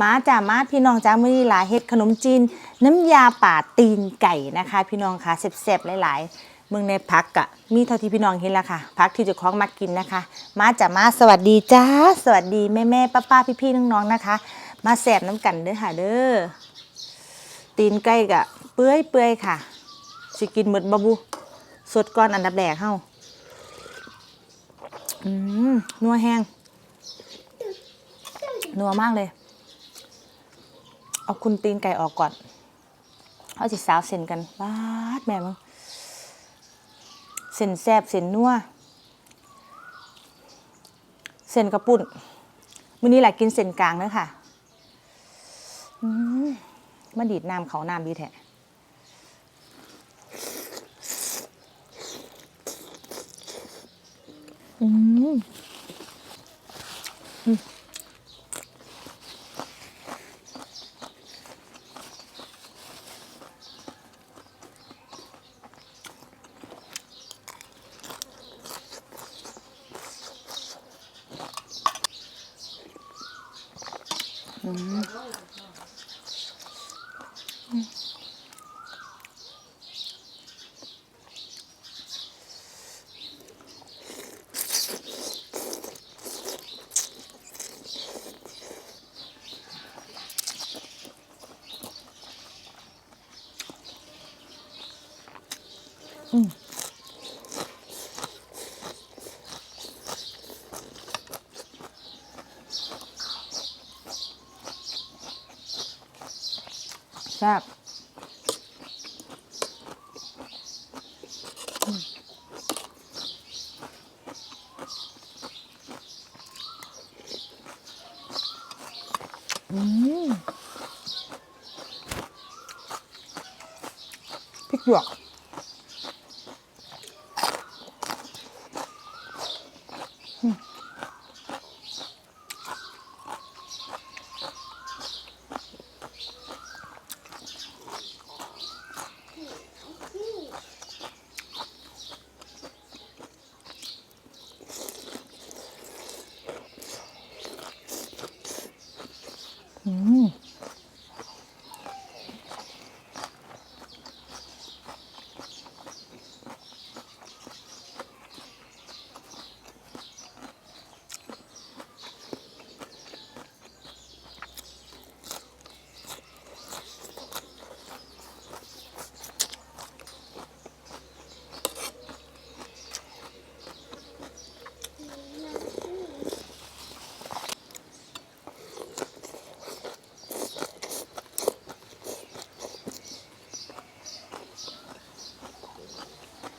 มาจ้ามาพี่น้องจ้ามือนี้หลายเฮ็ดขนมจีน น้ำยาป่าตีนไก่นะคะ พี่น้องค่ะแซ่บๆหลายๆเมืองในพักกะมีเท่าที่พี่น้องเห็นแล้วค่ะพักที่จะคล้องมากินนะคะ มาจ้ามาสวัสดีจ้าสวัสดีแม่แม่ป้าป้าพี่พี่ๆน้องๆนะคะ มาแซ่บน้ำกันเด้อค่ะเด้อตีนไก่กะเปื่อยเปื่อยๆค่ะสิกินหมดบะบุสดก่อนอันดับแรกเฮาอืมนัวแห้งนัวมากเลย เอาคุณตีนไก่ออกก่อนเอาสิสาวเส้นกันบาดแม่มึงเส้นแซบเส้นนัวเส้นกระปุ่นมื้อนี้แหละกินเส้นกลางเด้อค่ะมมาดีดน้ำเขาน้ำดีแท้ Mm-hmm. แซ่บอืมพริกหยวก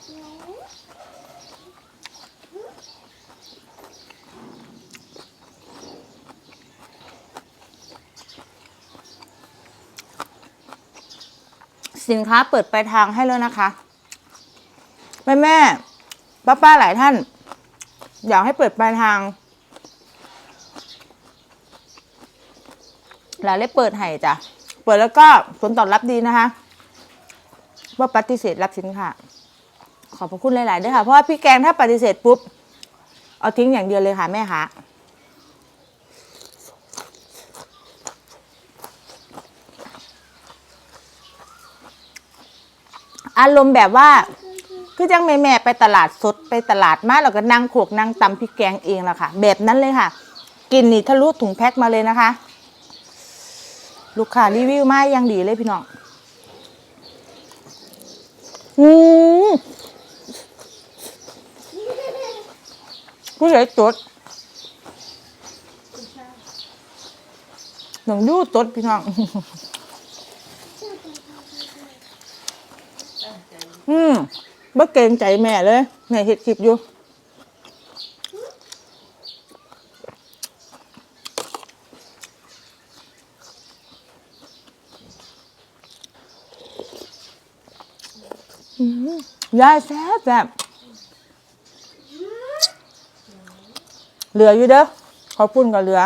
สินค้าเปิดไปลายทางให้แล้วนะคะแม่แม่ป้าป้าๆหลายท่าน อยากให้เปิดปลายทางหลายเลยเปิดให้จ้ะ เปิดแล้วก็ผลตอบรับดีนะคะ ว่าปฏิเสธรับสินค้า ขอบพระคุณหลายๆด้วยค่ะ เพราะว่าพี่แกงถ้าปฏิเสธปุ๊บ เอาทิ้งอย่างเดียวเลยค่ะ แม่คะอารมณ์แบบว่าคือจังแม่แม่ๆไปตลาดสดไปตลาดมาแล้วก็นั่งโขกนั่งตำพริกแกงเองละค่ะ แบบนั้นเลยค่ะ กินนี่ทะลุถุงแพ็คมาเลยนะคะ ลูกค้ารีวิวมาอย่างดีเลยพี่น้องอืม ผู้ใหญ่ตดหนังยูตดพี่น้อง อืมบ่เกรงใจแม่เลยแม่เฮ็ดคลิปอยู่ ยายแซ่บแซ่บ เหลืออยู่เด้อขอบคุณก็เหลือ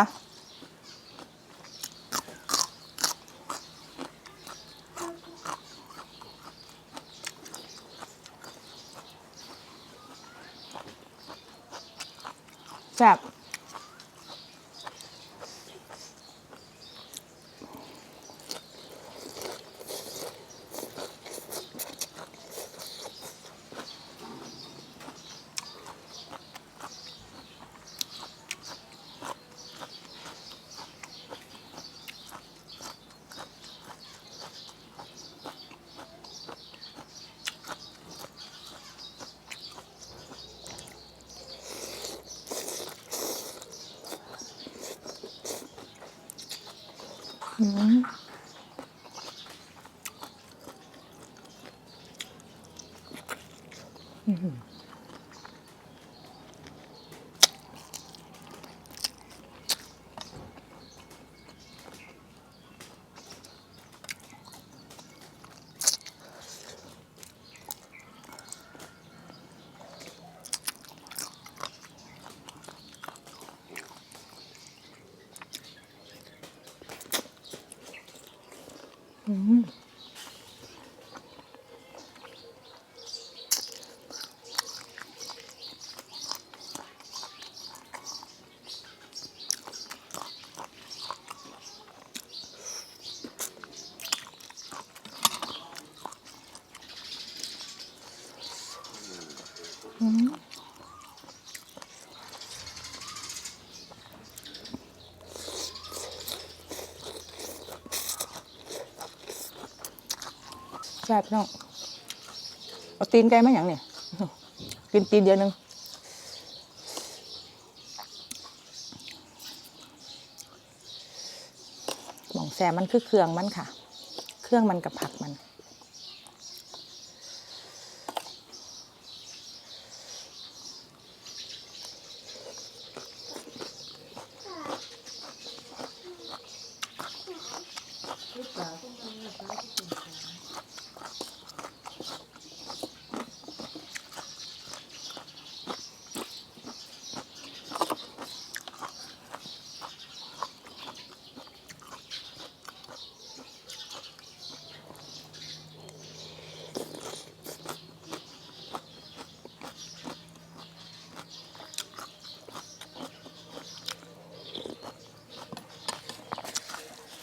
แซ่บ อืม แซ่บพี่น้องเอาตีนไก่มาอย่างเนี่ยกินตีนเดียวนึงหมองแซ่มันคือเครื่องมันค่ะ เครื่องมันกับผักมัน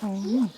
อื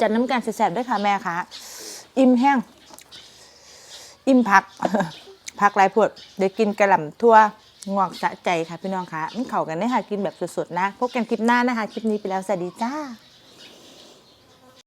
จัดน้ำกันแสบๆด้วยค่ะแม่ค่ะอิ่มแห้ง อิ่มผักผักหลายพวดเดี๋ยวกินกระหล่ำทั่วงอกสะใจค่ะพี่น้องค่ะมันเข้ากันได้ค่ะกินแบบสดๆนะ พบกันคลิปหน้านะคะ คลิปนี้ไปแล้วสวัสดีจ้า